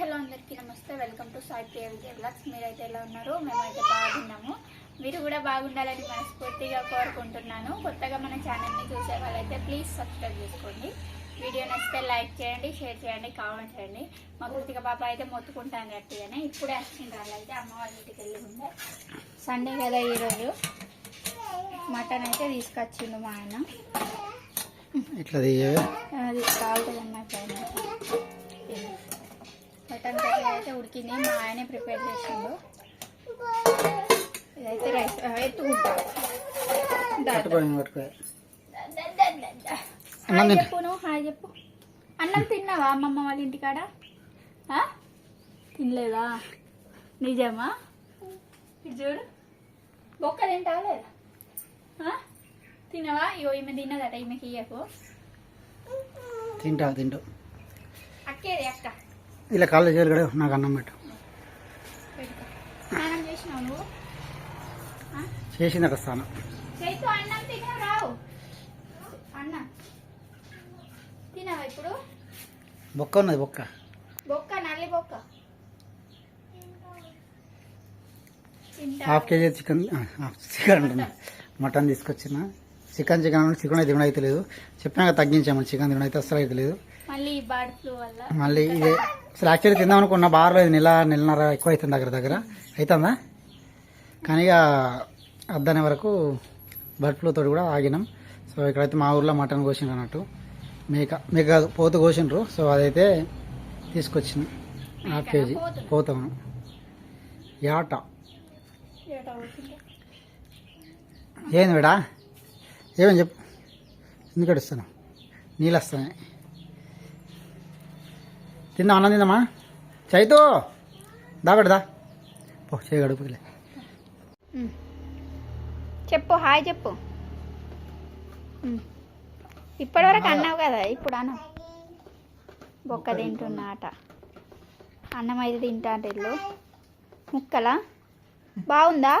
Hello అందరికీ నమస్తే. Welcome to Sai Priya Vijay blogs మీరైతే ఎలా ఉన్నారు మేమైతే బాగున్నాము. మీరు కూడా బాగుండాలని మనస్ఫూర్తిగా కోరుకుంటున్నాను. కొత్తగా మన ఛానల్ని చూసే వాళ్ళైతే ప్లీజ్ సబ్స్క్రైబ్ చేసుకోండి. వీడియో నచ్చితే లైక్ చేయండి షేర్ చేయండి కామెంట్ చేయండి. మా కృతిక పాప అయితే మొత్తుకుంటాను గట్టిగానే ఇప్పుడే వచ్చింది. వాళ్ళైతే అమ్మ వాళ్ళ ఇంటికి వెళ్ళి ఉండే సండే కదా ఈరోజు. మటన్ అయితే తీసుకొచ్చిండు మా ఆయన. ఇట్లా అది అన్నట్టు మటన్ కర్రీ అయితే ఉడికింది. మా ఆయనే ప్రిపేర్ చేసిండు. ఇదైతే రైస్ ఎత్తుకుంటా దా, దా. పట్టుకోండి పట్టుకో. దా, దా, దా, దా, దా. అన్నం హాయ్ తింటా. చెప్పు నువ్వు హాయ్ చెప్పు. అన్నం తిన్నావా అమ్మమ్మ వాళ్ళ ఇంటికాడ? ఆ? తినలేదా? నిజమా? ఇది చూడు. బొక్క తింటావా లేదా? తినవా? ఇగో ఈమె తిన్నదట ఈమెకి ఇయ్యకు. తింటా తింటూ. అక్కేది అక్క. ఇలా కాళ్ళు చేయాలి కూడా నాకు అన్నం పెట్టు? చేసింది అక్కడ స్థానం బొక్క ఉన్నది బొక్క. బొక్క నల్లి బొక్క. హాఫ్ కేజీ చికెన్ చికెన్ అంటున్నా. మటన్ తీసుకొచ్చిన. చికెన్ చికెన్ అంటే చికెన్ అయితే తినడం అయితే లేదు చెప్పినాక తగ్గించాము చికెన్ తినడం అయితే అసలు అయితే లేదు. మళ్ళీ ఇదే. అసలు యాక్చువల్లీ తిందాం అనుకున్న బాగా లేదు నెల నెలన్నర ఎక్కువ అవుతుంది దగ్గర దగ్గర. అవుతుందా కానీ ఇక అద్దనే వరకు బర్డ్ ఫ్లూ తోటి కూడా ఆగినాం. సో ఇక్కడైతే మా ఊర్లో మటన్ కోసిండ్రు అన్నట్టు. మేక మేక కాదు పోతు కోసిండ్రు. సో అదైతే తీసుకొచ్చిన. Half KG. పోతాను. యాట. ఏంది మేడా ఏమని చెప్పు? ఎందుకు అడుస్తాను నీళ్ళు వస్తాయి తిందా అన్నం తిందామా చైతో దాగడదా పో చేయగడుపులే చెప్పు హాయ్ చెప్పు. ఇప్పటివరకు అన్నావు కదా ఇప్పుడు అన్నం. బొక్క తింటున్నా ఆట. అన్నం అయితే తింటా అంటే ఇల్లు ముక్కలా? బాగుందా?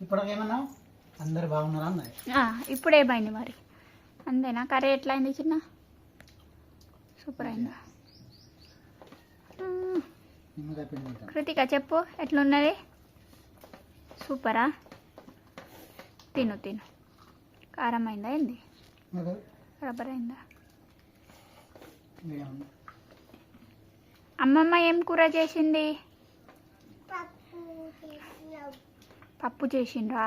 ఇప్పుడు అందరు బాగున్నారా అన్నది? ఆ, ఇప్పుడేమైంది మరి. అంతేనా? కర్రీ ఎట్లా అయింది చిన్న? సూపర్ అయిందా. కృతిక చెప్పు ఎట్లున్నది? సూపరా? తిను తిను. కారం అయిందా ఏంది? రబ్బర్ అయిందా. అమ్మమ్మ ఏం కూర చేసింది. పప్పు చేసిండ్రా?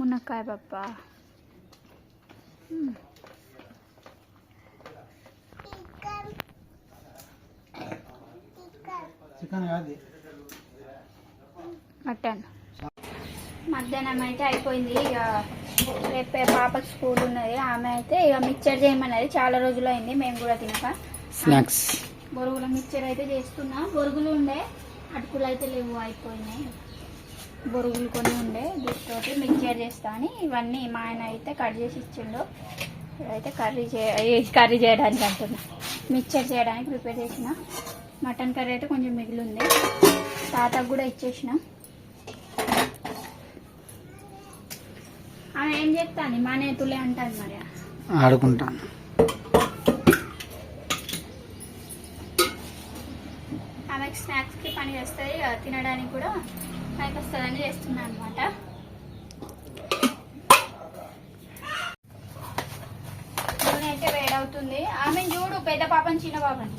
మునక్కాయ పప్ప? మ్మ్. చికెన్ కాదు. మటన్. మధ్యాహ్నం అయితే అయిపోయింది. ఇక రేపే పాపకి స్కూల్ ఉన్నది. ఆమె అయితే ఇక మిక్చర్ చేయమన్నది. చాలా రోజులు అయింది. మేము కూడా తినక. స్నాక్స్. బొరుగుల మిక్చర్ అయితే చేస్తున్నా. బొరుగులు ఉండే. అటుకులు అయితే లేవు. అయిపోయినాయి. బొరుగులు కొన్ని ఉండే వీటితోటి మిక్చర్ చేస్తా అని ఇవన్నీ మా ఆయన అయితే కట్ చేసి ఇచ్చిండు. ఇదైతే కర్రీ చే కర్రీ చేయడానికి అంటున్నా. మిక్చర్ చేయడానికి ప్రిపేర్ చేసిన. మటన్ కర్రీ అయితే కొంచెం మిగిలి ఉంది తాతకు కూడా ఇచ్చేసిన. ఆమె ఏం చెప్తాను మా నేతులే అంటాను మరి. ఆడుకుంటాను. ఆమెకి స్నాక్స్కి పని చేస్తుంది తినడానికి కూడా. పైకి వస్తుందని చేస్తున్నాను అనమాట నూనె అయితే వేడవుతుంది ఆమె చూడు పెద్ద పాపని చిన్న పాపని.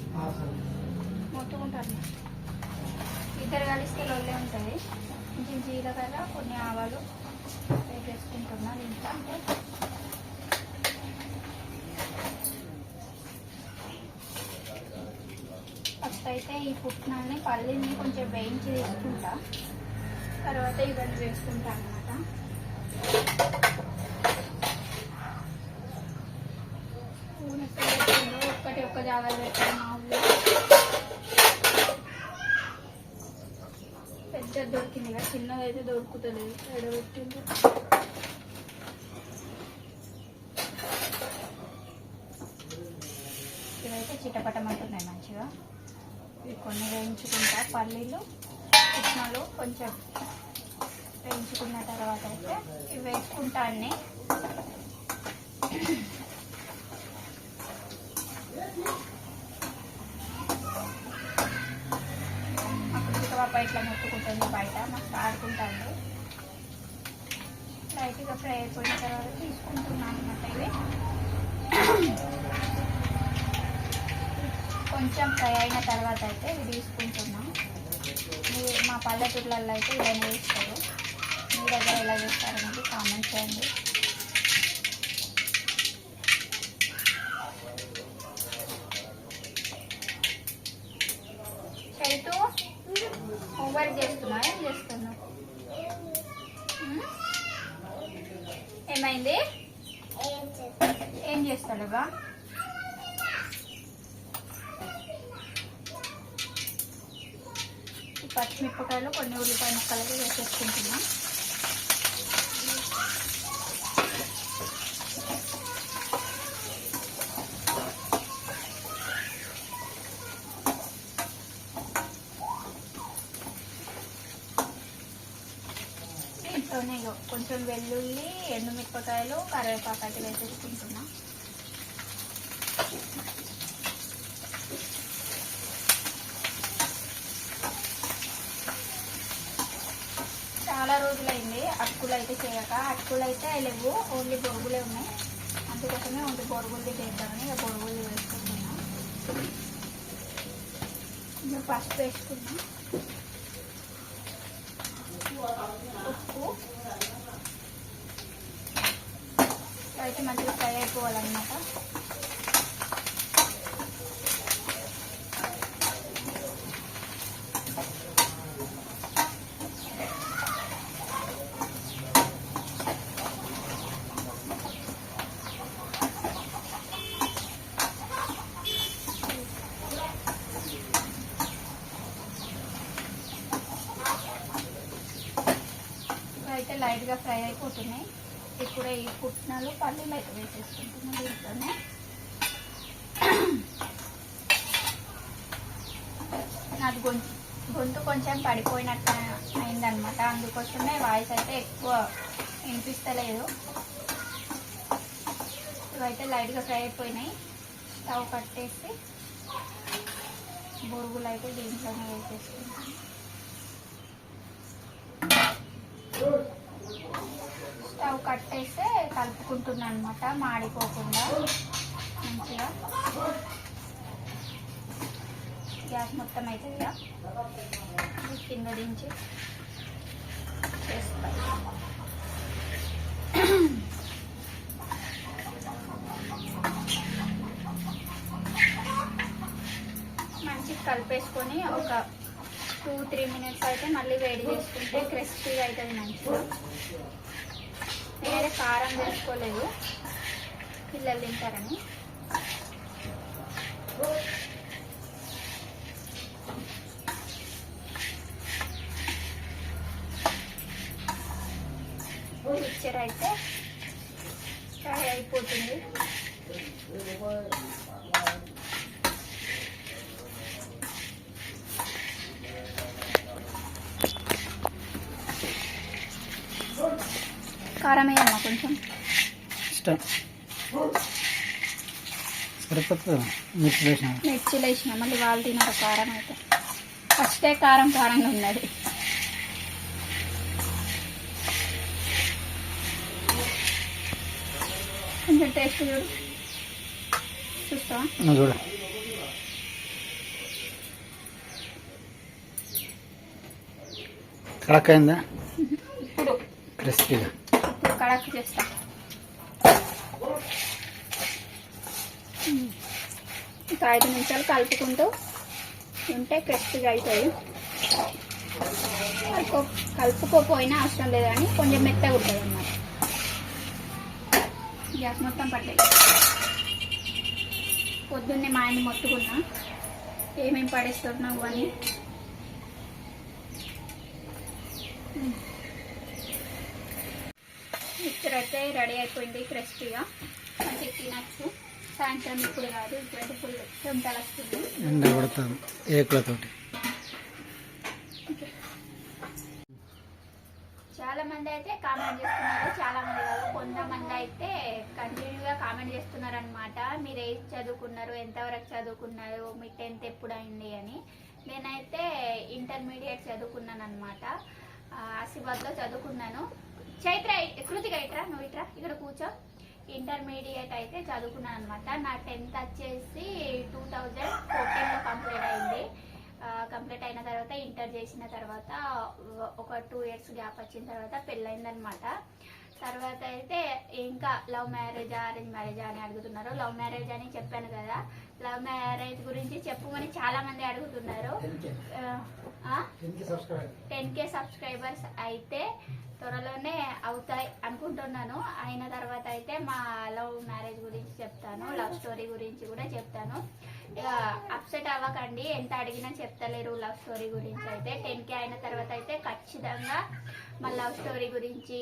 మొత్తుకుంటాను ఇద్దరు కలిస్తే లొల్లే ఉంటుంది. కొంచెం జీలకర్ర కొన్ని ఆవాలు వేసేసుకుంటున్నా ఇంకా ఫస్ట్ అయితే ఈ పుట్నాల్ని పల్లీని కొంచెం వేయించి తీసుకుంటా. తర్వాత ఇవన్నీ వేసుకుంటా అనమాట ఒక్కటి ఒక్క జాగాలు పెట్టాను మా ఊళ్ళో పెద్ద దొరికింది కదా చిన్నది అయితే దొరుకుతలేదు ఎడబెట్టింది ఇవైతే చిటపటమంటున్నాయి మంచిగా. ఇవి కొన్ని వేయించుకుంటా. పల్లీలు కృష్ణలో కొంచెం వేయించుకున్న తర్వాత అయితే ఇవి వేసుకుంటా అన్నీ. అప్పుడు ఇట్లా ముట్టుకుంటుంది బయట మస్తు ఆడుకుంటాను లైట్గా ఫ్రై అయిపోయిన తర్వాత తీసుకుంటున్నాను అనమాట ఇవి. కొంచెం ఫ్రై అయిన తర్వాత అయితే ఇవి తీసుకుంటున్నాం. మా పల్లెటూళ్ళల్లో అయితే ఇలా వేస్తారు దగ్గర ఎలా చేస్తారనేది కామెంట్ చేయండి. చైతు హోంవర్క్ చేస్తున్నా ఏం చేస్తున్నా ఏమైంది? ఏం చేస్తాడుగా ఈ పచ్చిమిరపకాయలు కొన్ని ఉల్లిపాయ ముక్కలకి వేసేసుకుంటున్నాం. దీంట్లోనే ఇగో కొంచెం వెల్లుల్లి ఎండుమిరపకాయలు కరివేపాకు అయితే వేసేసుకుంటున్నాం చాలా రోజులైంది అటుకులు అయితే చేయక. అటుకులు అయితే లేవు ఓన్లీ బొరుగులే ఉన్నాయి. అందుకోసమే ఓన్లీ బొరుగులు చేద్దామని ఇక బొరుగులు వేసుకుంటున్నాం. ఇంకా పసుపు వేసుకున్నాం అయితే మంచిగా ఫ్రై అయిపోవాలన్నమాట. అయితే లైట్గా ఫ్రై అయిపోతున్నాయి. కూడా ఈ పుట్నాలు పల్లీలు అయితే వేసేసుకుంటున్నాను దీంట్లోనే. నాది గొంతు గొంతు కొంచెం పడిపోయినట్టు అయిందనమాట అందుకోసమే వాయిస్ అయితే ఎక్కువ వినిపిస్తలేదు. ఇవైతే లైట్గా ఫ్రై అయిపోయినాయి. స్టవ్ కట్టేసి బొరుగులు అయితే దీంట్లోనే వేసేసుకుంటాం స్టవ్ కట్టేస్తే కలుపుకుంటున్నా అనమాట మాడిపోకుండా. మంచిగా. గ్యాస్ మొత్తం అవుతుంది కింద దించి మంచిగా కలిపేసుకొని ఒక టూ త్రీ మినిట్స్ అయితే మళ్ళీ వేడి చేసుకుంటే క్రిస్పీగా అవుతుంది మంచిగా. వేరే కారం వేసుకోలేదు. పిల్లలు తింటారని. మిక్చర్ అయితే ఫ్రై అయిపోతుంది. కారం వేయాలమ్మా కొంచెం? ఇష్టం. సరిపోతుంది? మిర్చి వేసిన మిర్చిలు వేసిన మళ్ళీ వాళ్ళు తినరు కారం అయితే. ఫస్టే కారం కారంగా ఉన్నది. కొంచెం టేస్ట్ చూడు. చూస్తావా? చూడ. కడక్ అయిందా ఇప్పుడు. క్రిస్పీగా. కడక్ చేస్తా. ఇంకా ఐదు నిమిషాలు కలుపుకుంటూ ఉంటే క్రిస్పీగా అవుతాయి కలుపు కలుపుకోపోయినా అవసరం లేదు కానీ కొంచెం మెత్తగా ఉంటుంది అన్నమాట. గ్యాస్ మొత్తం పట్టే పొద్దున్నే మా ఆయన మొత్తుకున్నా. ఏమేమి పడేస్తున్నావు అని మిక్చర్ అయితే రెడీ అయిపోయింది క్రిస్పీగా. మంచిగా తినచ్చు సాయంత్రం ఇప్పుడు కాదు ఇప్పుడైతే ఫుల్ చెమటలు వస్తుంది ఎండ కొడుతుంది. ఏకులతోటి చాలా మంది అయితే కామెంట్ చేస్తున్నారు. చాలా మంది కాదు కొంతమంది అయితే కంటిన్యూగా కామెంట్ చేస్తున్నారు అనమాట మీరు ఏం చదువుకున్నారు ఎంతవరకు చదువుకున్నారు మీ టెన్త్ ఎప్పుడు అయింది అని. నేనైతే ఇంటర్మీడియట్ చదువుకున్నాను అనమాట ఆసిబాద్లో చదువుకున్నాను. చైత్ర కృతిక ఇట్రా నువ్వు ఇట్రా ఇక్కడ కూర్చో. ఇంటర్మీడియట్ అయితే చదువుకున్నాను అనమాట నా టెన్త్ వచ్చేసి టూ థౌజండ్ ఫోర్టీన్లో కంప్లీట్ అయింది. కంప్లీట్ అయిన తర్వాత ఇంటర్ చేసిన తర్వాత ఒక టూ ఇయర్స్ గ్యాప్ వచ్చిన తర్వాత పెళ్ళైందనమాట తర్వాత అయితే ఇంకా లవ్ మ్యారేజా అరేంజ్ మ్యారేజా అని అడుగుతున్నారు. లవ్ మ్యారేజ్ అని చెప్పాను కదా. లవ్ మ్యారేజ్ గురించి చెప్పమని చాలా మంది అడుగుతున్నారు టెన్ కే సబ్స్క్రైబర్స్ అయితే త్వరలోనే అవుతాయి అనుకుంటున్నాను. అయిన తర్వాత అయితే మా లవ్ మ్యారేజ్ గురించి చెప్తాను లవ్ స్టోరీ గురించి కూడా చెప్తాను. ఇక అప్సెట్ అవ్వకండి ఎంత అడిగినా చెప్తలేరు లవ్ స్టోరీ గురించి అయితే. టెన్ కే అయిన తర్వాత అయితే ఖచ్చితంగా మా లవ్ స్టోరీ గురించి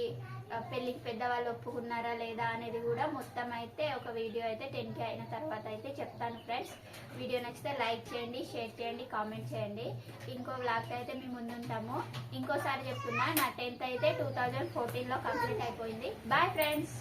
పెళ్ళికి పెద్దవాళ్ళు ఒప్పుకున్నారా లేదా అనేది కూడా మొత్తం అయితే ఒక వీడియో అయితే టెన్ కే అయిన తర్వాత అయితే చెప్తాను ఫ్రెండ్స్. వీడియో నచ్చితే లైక్ చేయండి షేర్ చేయండి కామెంట్ చేయండి. ఇంకో బ్లాగ్ అయితే మేము ముందుంటాము. ఇంకోసారి చెప్తున్నా నా టెన్త్ అయితే టూ థౌజండ్ ఫోర్టీన్లో కంప్లీట్ అయిపోయింది. Bye friends!